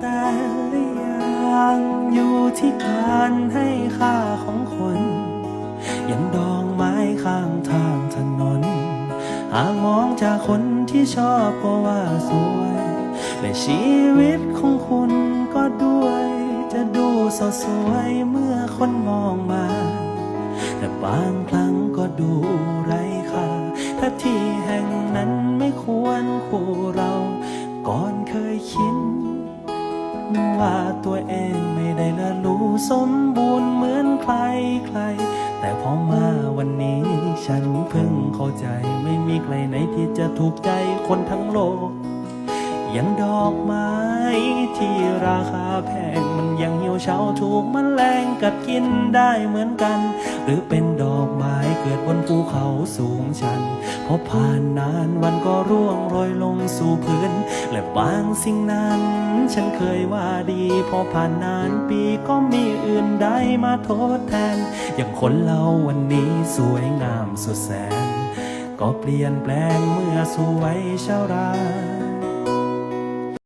แต่ละอย่างอยู่ที่การให้ค่าของคน อย่างดอกไม้ข้างทางถนน หากมองจากคนที่ชอบก็ว่าสวย และชีวิตของคุณก็ด้วย จะดูสดสวยเมื่อคนมองมา แต่บางครั้งก็ดูไร้ค่าถ้าที่แห่งนั้นไม่ควรคู่เรา ก่อนเคยคิด ว่าตัวเองไม่ได้ละรู้สมบูรณ์เหมือนใครใคร แต่พอมาวันนี้ฉันเพิ่งเข้าใจไม่มีใครไหนที่จะถูกใจคนทั้งโลกอย่างดอกไม้ที่ราคาแพงมันยังเหี่ยวเฉาถูกมแมลงกัดกินได้เหมือนกัน หรือเป็นดอก สูงชัน พอผ่านนานวันก็ร่วงโรยลงสู่พื้น และบางสิ่งนั้น ฉันเคยว่าดี พอผ่านนานปีก็มีอื่นใดมาทดแทน อย่างคนเราวันนี้สวยงามสุดแสน ก็เปลี่ยนแปลงเมื่อสวยชารา